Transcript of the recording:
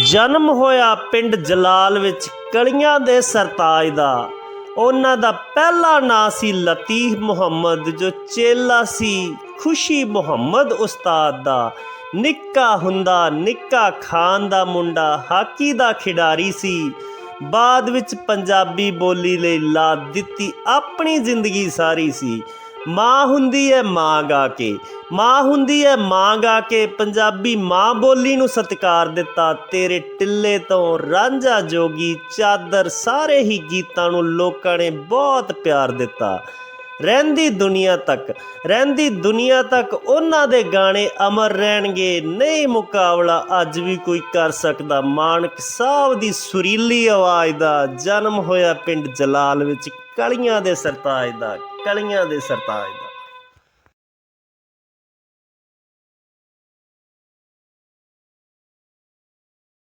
ਜਨਮ ਹੋਇਆ ਪਿੰਡ ਜਲਾਲ ਵਿੱਚ ਕਲੀਆਂ ਦੇ ਸਰਤਾਜ ਦਾ। ਉਹਨਾਂ ਦਾ ਪਹਿਲਾ ਨਾਂ ਸੀ ਲਤੀਫ ਮੁਹੰਮਦ, ਜੋ ਚੇਲਾ ਸੀ ਖੁਸ਼ੀ ਮੁਹੰਮਦ ਉਸਤਾਦ ਦਾ। ਨਿੱਕਾ ਹੁੰਦਾ, ਨਿੱਕਾ ਖਾਨ ਦਾ ਮੁੰਡਾ ਹਾਕੀ ਦਾ ਖਿਡਾਰੀ ਸੀ। ਬਾਅਦ ਵਿੱਚ ਪੰਜਾਬੀ ਬੋਲੀ ਲਈ ਲਾ ਦਿੱਤੀ, ਆਪਣੀ ਜ਼ਿੰਦਗੀ ਸਾਰੀ ਸੀ। ਮਾਂ ਹੁੰਦੀ ਹੈ ਮਾਂ ਗਾ ਕੇ। ਮਾਂ ਹੁੰਦੀ ਹੈ ਮਾਂ ਗਾ ਕੇ। ਪੰਜਾਬੀ ਮਾਂ ਬੋਲੀ ਨੂੰ ਸਤਿਕਾਰ ਦਿੱਤਾ। ਤੇਰੇ ਟਿੱਲੇ ਤੋਂ ਰਾਂਝਾ ਜੋਗੀ ਚਾਦਰ ਸਾਰੇ ਹੀ ਗੀਤਾਂ ਨੂੰ ਲੋਕਾਂ ਨੇ ਬਹੁਤ ਪਿਆਰ ਦਿੱਤਾ। ਰਹਿੰਦੀ ਦੁਨੀਆ ਤੱਕ, ਰਹਿੰਦੀ ਦੁਨੀਆ ਤੱਕ ਉਹਨਾਂ ਦੇ ਗਾਣੇ ਅਮਰ ਰਹਿਣਗੇ। ਨਹੀਂ ਮੁਕਾਬਲਾ ਅੱਜ ਵੀ ਕੋਈ ਕਰ ਸਕਦਾ। ਮਾਨਕ ਸਾਹਿਬ ਦੀ ਸੁਰੀਲੀ ਆਵਾਜ਼ ਦਾ ਜਨਮ ਹੋਇਆ ਪਿੰਡ ਜਲਾਲ ਵਿੱਚ ਕਲੀਆਂ ਦੇ ਸਰਤਾਜ ਦਾ। ਕਲੀਆਂ ਦੇ ਸਰਤਾਜ ਦਾ।